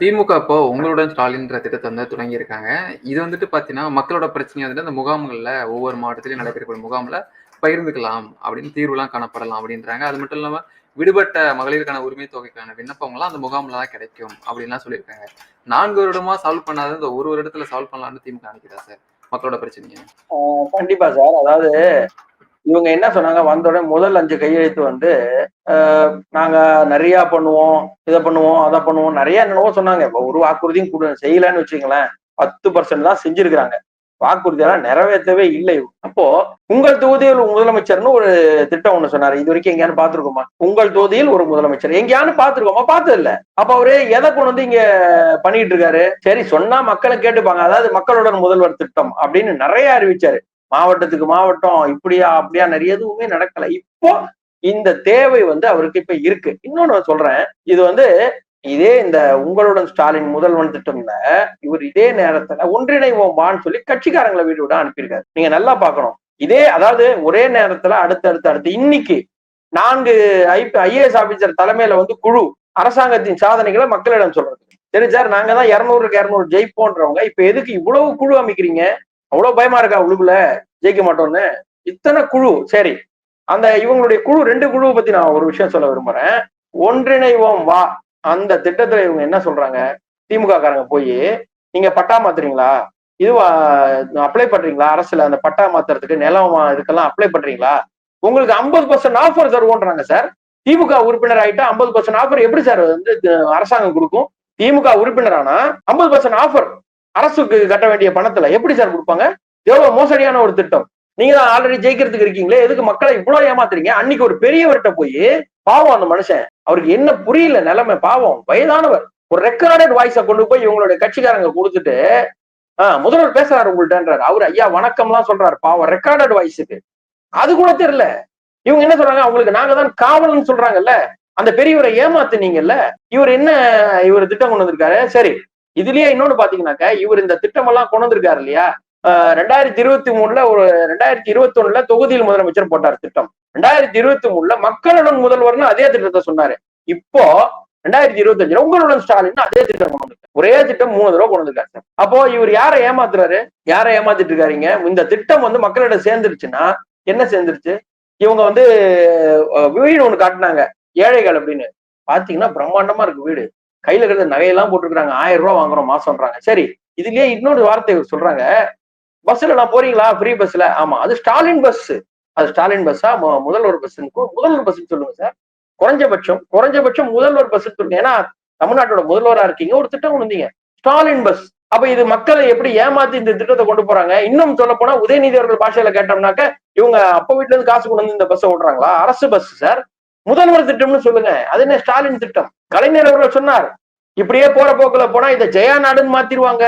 திமுக இப்போ உங்களுடன் ஸ்டாலின்ற திட்டத்தை வந்து தொடங்கியிருக்காங்க. இது வந்துட்டு பாத்தீங்கன்னா மக்களோட பிரச்சனை வந்துட்டு அந்த முகாம்கள்ல ஒவ்வொரு மாவட்டத்திலயும் நடைபெறக்கூடிய முகாம்ல பகிர்ந்துக்கலாம் அப்படின்னு தீர்வுலாம் காணப்படலாம் அப்படின்றாங்க. அது மட்டும் இல்லாம விடுபட்ட மகளிருக்கான உரிமை தொகைக்கான விண்ணப்பங்கள்லாம் அந்த முகாம்ல தான் கிடைக்கும் அப்படின்லாம் சொல்லியிருக்காங்க. நான்கு வருடமா சால்வ் பண்ணாத இந்த ஒரு வருடத்துல சால்வ் பண்ணலாம்னு திமுக நினைக்கிறா சார்? மக்களோட பிரச்சனையை. கண்டிப்பா சார். அதாவது இவங்க என்ன சொன்னாங்க? வந்த உடனே முதல் அஞ்சு கையெழுத்து வந்து நாங்க நிறைய பண்ணுவோம் இதை பண்ணுவோம் அதை பண்ணுவோம். நிறைய என்னவோ சொன்னாங்க. இப்ப ஒரு வாக்குறுதியும் கூட செய்யலன்னு வச்சுங்களேன் பத்து பர்சன்ட் தான் செஞ்சிருக்கிறாங்க. வாக்குறுதியெல்லாம் நிறைவேற்றவே இல்லை. அப்போ உங்கள் தொகுதியில் முதலமைச்சர்னு ஒரு திட்டம் ஒண்ணு சொன்னாரு. இது வரைக்கும் எங்கேயானு பாத்துருக்கோமா உங்கள் தொகுதியில் ஒரு முதலமைச்சர். எங்கேயானு பாத்துருக்கோமா பார்த்தது இல்ல. அப்ப அவரு எதை கொண்டு வந்து இங்க பண்ணிட்டு இருக்காரு? சரி சொன்னா மக்களை கேட்டுப்பாங்க. அதாவது மக்களுடன் முதல்வர் திட்டம் அப்படின்னு நிறைய அறிவிச்சாரு. மாவட்டத்துக்கு மாவட்டம் இப்படியா அப்படியா நிறைய எதுவுமே நடக்கல. இப்போ இந்த தேவை வந்து அவருக்கு இப்ப இருக்கு. இன்னொன்னு சொல்றேன். இது வந்து இதே இந்த உங்களுடன் ஸ்டாலின் முதல்வன் திட்டம்ல இவர் இதே நேரத்துல ஒன்றிணைவோம்பான்னு சொல்லி கட்சிக்காரங்களை வீடு விட அனுப்பியிருக்காரு. நீங்க நல்லா பாக்கணும் இதே அதாவது ஒரே நேரத்துல அடுத்து அடுத்து அடுத்து இன்னைக்கு நான்கு ஐபி ஐஏஎஸ் ஆபீசர் தலைமையில வந்து குழு அரசாங்கத்தின் சாதனைகளை மக்களிடம் சொல்றது. சரி சார் நாங்க தான் இருநூறுக்கு இருநூறு ஜெயிப்போன்றவங்க. இப்ப எதுக்கு இவ்வளவு குழு அமைக்கிறீங்க? அவ்வளவு பயமா இருக்கா உள்ளுக்குள்ள? ஜெயிக்க மாட்டோம்னு? இத்தனை குழு சரி அந்த இவங்களுடைய குழு ரெண்டு குழுவை பத்தி நான் ஒரு விஷயம் சொல்ல விரும்புறேன். ஒன்றிணைவோம் வா. அந்த திட்டத்துல இவங்க என்ன சொல்றாங்க? திமுக காரங்க போய் நீங்க பட்டா மாத்துறீங்களா? இது அப்ளை பண்றீங்களா? அரசுல அந்த பட்டா மாத்துறதுக்கு நிலம் இதுக்கெல்லாம் அப்ளை பண்றீங்களா? உங்களுக்கு ஐம்பது பர்சன்ட் ஆஃபர் தருவோன்றாங்க சார் திமுக உறுப்பினர் ஆயிட்டா ஐம்பது பர்சன்ட் ஆஃபர் எப்படி சார் வந்து அரசாங்கம் கொடுக்கும்? திமுக உறுப்பினர் ஆனா ஐம்பது பர்சன்ட் ஆஃபர் அரசுக்கு கட்ட வேண்டிய பணத்துல எப்படி சார் கொடுப்பாங்க? எவ்வளவு மோசடியான ஒரு திட்டம். நீங்க தான் ஆல்ரெடி ஜெயிக்கிறதுக்கு இருக்கீங்களே எதுக்கு மக்களை இவ்வளவு ஏமாத்துறீங்க? அன்னைக்கு ஒரு பெரியவர்கிட்ட போய் பாவம் அந்த மனுஷன் அவருக்கு என்ன புரியல நிலைமை பாவம் வயதானவர். ஒரு ரெக்கார்டட் வாய்ஸை கொண்டு போய் இவங்களுடைய கட்சிக்காரங்க கொடுத்துட்டு ஆஹ் முதல்வர் பேசுறாரு உங்கள்ட்டன்றாரு அவர் ஐயா வணக்கம்லாம் சொல்றாரு பாவம் ரெக்கார்டட் வாய்ஸுக்கு அது கூட தெரியல. இவங்க என்ன சொல்றாங்க? அவங்களுக்கு நாங்க தான் காவல்னு சொல்றாங்கல்ல அந்த பெரியவரை ஏமாத்துனீங்கல்ல இவர் என்ன இவர் திட்டம் கொண்டு வந்திருக்காரு? சரி இதுலயே இன்னொன்னு பாத்தீங்கன்னாக்க இவர் இந்த திட்டம் எல்லாம் கொண்டு வந்திருக்காரு இல்லையா? ரெண்டாயிரத்தி இருபத்தி மூணுல ஒரு ரெண்டாயிரத்தி இருபத்தி ஒண்ணுல தொகுதியில் முதலமைச்சர் போட்டார் திட்டம். ரெண்டாயிரத்தி இருபத்தி மூணுல மக்களுடன் முதல்வர்னு அதே திட்டத்தை சொன்னாரு. இப்போ ரெண்டாயிரத்தி இருபத்தி அஞ்சுல உங்களுடன் ஸ்டாலின் அதே திட்டம் கொண்டு வந்து ஒரே திட்டம் மூணு தடவை கொண்டு வந்திருக்காரு சார். அப்போ இவர் யாரை ஏமாத்துறாரு? யாரை ஏமாத்திட்டு இருக்காருங்க இந்த திட்டம் வந்து மக்களிடம் சேர்ந்துருச்சுன்னா என்ன சேர்ந்துருச்சு? இவங்க வந்து வீடு ஒண்ணு காட்டினாங்க. ஏழைகள் அப்படின்னு. பாத்தீங்கன்னா பிரம்மாண்டமா இருக்கு வீடு. கையில இருக்கிற நகையெல்லாம் போட்டுருக்காங்க ஆயிரம் ரூபாய் வாங்குறோம் மாசம்ன்றாங்க சரி இதுலயே இன்னொரு வார்த்தை சொல்றாங்க. பஸ்ல நான் போறீங்களா? ஃப்ரீ பஸ்ல ஆமா அது ஸ்டாலின் பஸ் அது ஸ்டாலின் பஸ்ஸா முதல்வர் பஸ் முதல்வர் பஸ் சொல்லுங்க சார் குறைஞ்சபட்சம் குறைஞ்சபட்சம் முதல்வர் பஸ் சொல்லுங்க ஏன்னா தமிழ்நாட்டோட முதல்வரா இருக்கீங்க ஒரு திட்டம் கொண்டு வந்தீங்க. ஸ்டாலின் பஸ் அப்ப இது மக்களை எப்படி ஏமாத்தி இந்த திட்டத்தை கொண்டு போறாங்க? இன்னும் சொல்ல போனா உதயநிதி அவர்கள் பாஷையில கேட்டோம்னாக்க இவங்க அப்ப வீட்டுல இருந்து காசு கொண்டு வந்து இந்த பஸ்ஸை ஓடுறாங்களா அரசு பஸ் சார் முதல்வர் திட்டம்னு சொல்லுங்க. அது என்ன ஸ்டாலின் திட்டம்? கலைஞர் அவர்கள் சொன்னார். இப்படியே போற போக்குல போனா இதை ஜெயா நாடுன்னு மாத்திருவாங்க.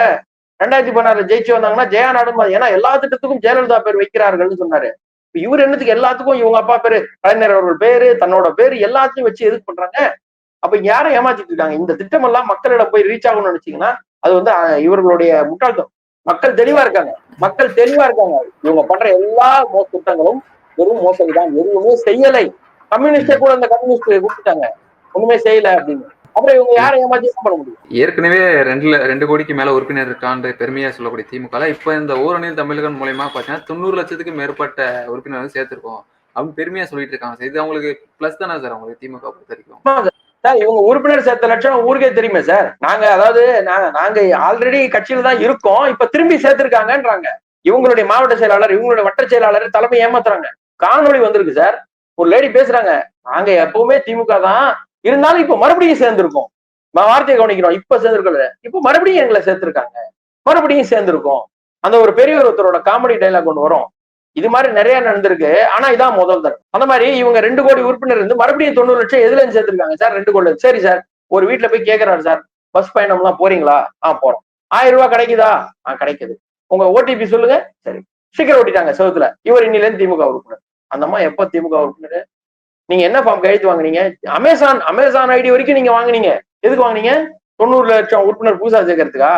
ரெண்டாயிரத்தி பதினாறுல ஜெயிச்சு வந்தாங்கன்னா ஜெயா நாடுன்னு ஏன்னா எல்லா திட்டத்துக்கும் ஜெயலலிதா பேர் வைக்கிறார்கள்னு சொன்னாரு. இவர் என்னத்துக்கு எல்லாத்துக்கும் இவங்க அப்பா பேரு கலைஞர் அவர்கள் பேரு தன்னோட பேரு எல்லாத்தையும் வச்சு எதுக்கு பண்றாங்க? அப்ப யாரை ஏமாத்திட்டு இருக்காங்க? இந்த திட்டம் எல்லாம் மக்களிடம் போய் ரீச் ஆகணும்னு நினைச்சீங்கன்னா அது வந்து இவர்களுடைய முட்டாள்தம். மக்கள் தெளிவா இருக்காங்க. மக்கள் தெளிவா இருக்காங்க. இவங்க பண்ற எல்லா திட்டங்களும் வெறும் மோசடி தான் எதுவுமே செய்யலை. கம்யூனிஸ்டே கூட இந்த கம்யூனிஸ்ட் கூப்பிட்டாங்க. ஒண்ணுமே செய்யல அப்படின்னு. அப்புறம் இவங்க யாரை ஏமாத்தி பண்ண முடியும்? ஏற்கனவே ரெண்டுல ரெண்டு கோடிக்கு மேல உறுப்பினர் இருக்கான்னு பெருமையா சொல்லக்கூடிய திமுக இப்ப இந்த ஓரணியில் தமிழகம் மூலயமா பாத்தீங்கன்னா தொண்ணூறு லட்சத்துக்கு மேற்பட்ட உறுப்பினர் வந்து சேர்த்திருக்கோம் அப்படின்னு பெருமையா சொல்லிட்டு இருக்காங்க. இது அவங்களுக்கு பிளஸ் தானே சார் அவங்களுக்கு திமுக பொறுத்த வரைக்கும்? சார். இவங்க உறுப்பினர் சேர்த்த லட்சம் ஊருக்கே தெரியுமே சார். நாங்க அதாவது நாங்க நாங்க ஆல்ரெடி கட்சியில தான் இருக்கோம். இப்ப திரும்பி சேர்த்திருக்காங்கன்றாங்க. இவங்களுடைய மாவட்ட செயலாளர் இவங்களுடைய வட்ட செயலாளர் தலைமை ஏமாத்துறாங்க. காணொலி வந்திருக்கு சார். ஒரு லேடி பேசுறாங்க நாங்க எப்பவுமே திமுக தான். இருந்தாலும் இப்ப மறுபடியும் சேர்ந்திருக்கோம். வார்த்தையை கவனிக்கிறோம் இப்ப சேர்ந்திருக்கல இப்ப மறுபடியும் எங்களை சேர்த்திருக்காங்க. மறுபடியும் சேர்ந்திருக்கோம். அந்த ஒரு பெரிய ஒருத்தரோட காமெடி டைலாக் ஒன்று வரும். இது மாதிரி நிறைய நடந்திருக்கு. ஆனா இதான் முதல் தரம் அந்த மாதிரி இவங்க ரெண்டு கோடி உறுப்பினர் இருந்து மறுபடியும் தொண்ணூறு லட்சம் எதுல இருந்து சேர்த்திருக்காங்க சார்? ரெண்டு கோடி சரி சார் ஒரு வீட்டுல போய் கேட்கிறாரு சார். பஸ் பயணம் எல்லாம் போறீங்களா? ஆ போறோம். ஆயிரம் ரூபாய் கிடைக்குதா? ஆ கிடைக்குது. உங்க ஓடிபி சொல்லுங்க. சரி. சீக்கிரம் ஓட்டிட்டாங்க செவத்துல. இவர் இன்னில இருந்து திமுக உறுப்பினர். அந்த அம்மா எப்ப திமுக உறுப்பினர்? நீங்க என்ன ஃபார்ம் கழித்து வாங்குனீங்க? அமேசான் அமேசான் ஐடி வரைக்கும் நீங்க வாங்குனீங்க. எதுக்கு வாங்குனீங்க? தொண்ணூறு லட்சம் உறுப்பினர் புதுசா சேர்க்கறதுக்கா?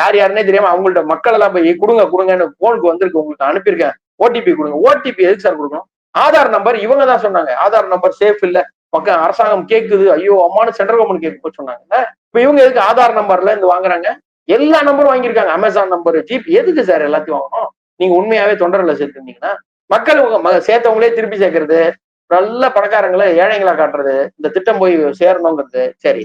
யார் யாருன்னே தெரியாம அவங்கள்ட்ட மக்கள் எல்லாம் போய் கொடுங்க கொடுங்கன்னு போனுக்கு வந்திருக்கு. உங்களுக்கு அனுப்பியிருக்கேன். ஓடிபி கொடுங்க. ஓடிபி எதுக்கு சார் கொடுக்கணும்? ஆதார் நம்பர் இவங்க தான் சொன்னாங்க. ஆதார் நம்பர் சேஃப் இல்ல. மக்கள் அரசாங்கம் கேட்குது ஐயோ அம்மானு சென்ட்ரல் கவர்மெண்ட் கேட்க சொன்னாங்க இப்ப இவங்க எதுக்கு ஆதார் நம்பர்ல இருந்து வாங்குறாங்க? எல்லா நம்பரும் வாங்கியிருக்காங்க. அமேசான் நம்பர் ஜிபி எதுக்கு சார் எல்லாத்தையும் வாங்கணும்? நீங்க உண்மையாவே தொண்டர்ல சேர்த்துருந்தீங்கன்னா மக்கள் உங்க சேர்த்தவங்களே திருப்பி சேர்க்கறது நல்ல பணக்காரங்களை ஏழைங்களா காட்டுறது இந்த திட்டம் போய் சேரணுங்கிறது சரி.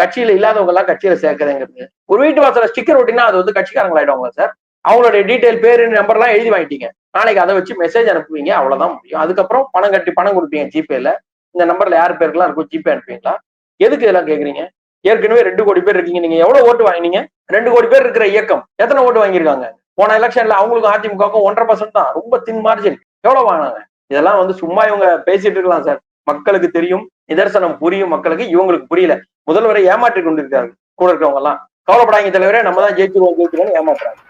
கட்சியில இல்லாதவங்க எல்லாம் கட்சியில சேர்க்கறதுங்கிறது ஒரு வீட்டு வாசல ஸ்டிக்கர் ஒட்டினா அது வந்து கட்சிக்காரங்களாயிடுவாங்க சார்? அவங்களுடைய டீட்டெயில் பேரு நம்பர் எல்லாம் எழுதி வாங்கிட்டீங்க. நாளைக்கு அதை வச்சு மெசேஜ் அனுப்புவீங்க அவ்வளவுதான் முடியும். அதுக்கப்புறம் பணம் கட்டி பணம் கொடுப்பீங்க ஜிபேல. இந்த நம்பர்ல யார் பேருக்குலாம் இருக்கும் ஜிபே அனுப்புவீங்களா? எதுக்கு இதெல்லாம் கேக்குறீங்க? ஏற்கனவே ரெண்டு கோடி பேர் இருக்கீங்க. நீங்க எவ்வளவு ஓட்டு வாங்கினீங்க? ரெண்டு கோடி பேர் இருக்கிற இயக்கம். எத்தனை ஓட்டு வாங்கியிருக்காங்க? போன எலெக்ஷன்ல அவங்களுக்கும் அதிமுகவுக்கும் ஒன்றரை பர்சன்ட் தான். ரொம்ப தின் மார்ஜின் எவ்வளவு வாங்கினாங்க? இதெல்லாம் வந்து சும்மா இவங்க பேசிட்டு இருக்கலாம் சார். மக்களுக்கு தெரியும் நிதர்சனம் புரியும் மக்களுக்கு இவங்களுக்கு புரியல. முதல்வரை ஏமாற்றி கொண்டிருக்காரு. கூட இருக்கவங்க எல்லாம் கவலைப்படாங்க தலைவரே நம்ம தான் ஜெயிச்சிருவோம் ஜெயிச்சிருவோம் ஏமாத்துறாங்க.